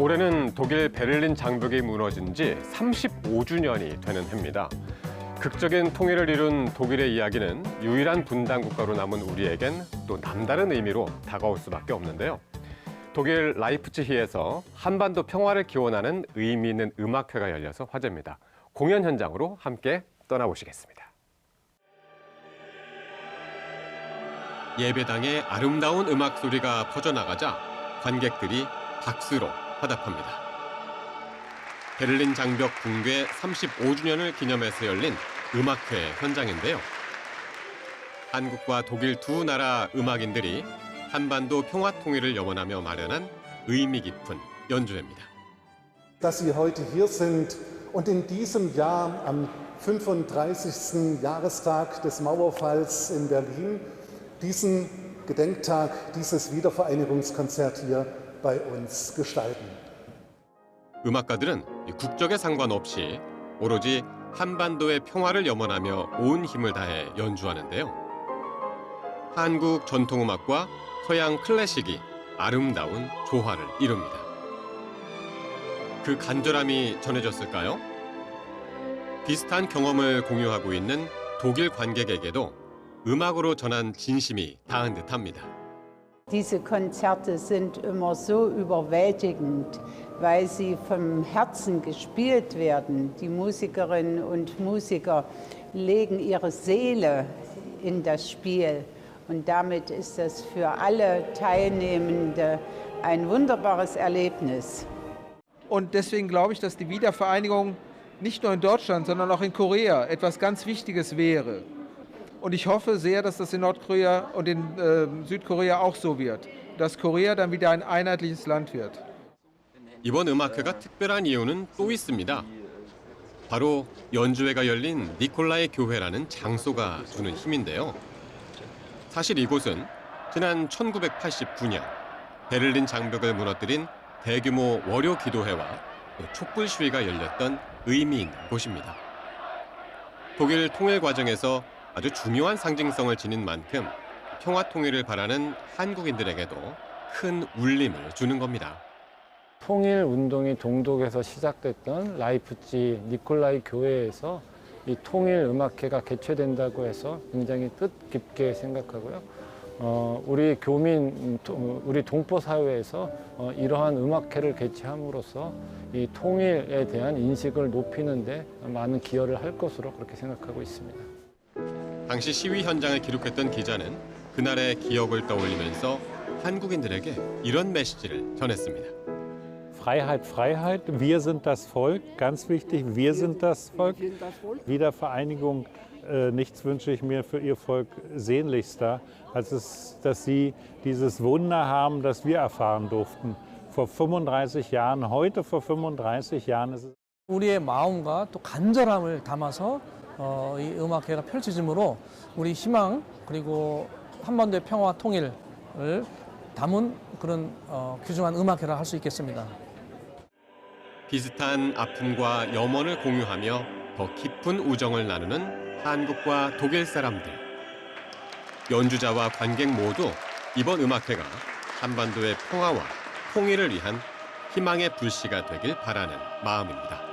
올해는 독일 베를린 장벽이 무너진 지 35주년이 되는 해입니다. 극적인 통일을 이룬 독일의 이야기는 유일한 분단 국가로 남은 우리에겐 또 남다른 의미로 다가올 수밖에 없는데요. 독일 라이프치히에서 한반도 평화를 기원하는 의미 있는 음악회가 열려서 화제입니다. 공연 현장으로 함께 떠나보시겠습니다. 예배당에 아름다운 음악 소리가 퍼져나가자 관객들이 박수로 화답합니다. 베를린 장벽 붕괴 35주년을 기념해서 열린 음악회 현장인데요. 한국과 독일 두 나라 음악인들이 한반도 평화 통일을 염원하며 마련한 의미 깊은 연주회입니다. dass Sie heute hier sind und in diesem Jahr am 35. Jahrestag des Mauerfalls in Berlin diesen Gedenktag, dieses Wiedervereinigungskonzert hier bei uns gestalten. 음악가들은 국적에 상관없이 오로지 한반도의 평화를 염원하며 온 힘을 다해 연주하는데요. 한국 전통음악과 서양 클래식이 아름다운 조화를 이룹니다. 그 간절함이 전해졌을까요? 비슷한 경험을 공유하고 있는 독일 관객에게도 음악으로 전한 진심이 닿은 듯합니다. Diese Konzerte sind immer so überwältigend, weil sie vom Herzen gespielt werden. Die Musikerinnen und Musiker legen ihre Seele in das Spiel und damit ist das für alle Teilnehmende ein wunderbares Erlebnis. Und deswegen glaube ich, dass die Wiedervereinigung nicht nur in Deutschland, sondern auch in Korea etwas ganz Wichtiges wäre. Und ich hoffe sehr, dass das in Nordkorea und in äh, Südkorea auch so wird, dass Korea dann wieder ein einheitliches Land wird. 이번 음악회가 특별한 이유는 또 있습니다. 바로 연주회가 열린 니콜라의 교회라는 장소가 주는 힘인데요. 사실 이곳은 지난 1989년 베를린 장벽을 무너뜨린 대규모 월요 기도회와 촛불 시위가 열렸던 의미 있는 곳입니다. 독일 통일 과정에서 아주 중요한 상징성을 지닌 만큼 평화 통일을 바라는 한국인들에게도 큰 울림을 주는 겁니다. 통일 운동이 동독에서 시작됐던 라이프치 니콜라이 교회에서 이 통일 음악회가 개최된다고 해서 굉장히 뜻깊게 생각하고요. 어, 우리 교민, 우리 동포 사회에서 어, 이러한 음악회를 개최함으로써 이 통일에 대한 인식을 높이는데 많은 기여를 할 것으로 그렇게 생각하고 있습니다. 당시 시위 현장을 기록했던 기자는 그날의 기억을 떠올리면서 한국인들에게 이런 메시지를 전했습니다. Freiheit, Freiheit. Wir sind das Volk. Ganz wichtig, wir sind das Volk. Wiedervereinigung. Äh, nichts wünsche ich mir für Ihr Volk sehnlichster, als es, dass Sie dieses Wunder haben, das wir erfahren durften. Vor 35 Jahren, heute vor 35 Jahren ist es. 우리의 마음과 또 간절함을 담아서 어, 이 음악회가 펼쳐지므로 우리 희망 그리고 한반도의 평화와 통일을 담은 그런 어, 귀중한 음악회라 할 수 있겠습니다. 비슷한 아픔과 염원을 공유하며 더 깊은 우정을 나누는 한국과 독일 사람들. 연주자와 관객 모두 이번 음악회가 한반도의 평화와 통일을 위한 희망의 불씨가 되길 바라는 마음입니다.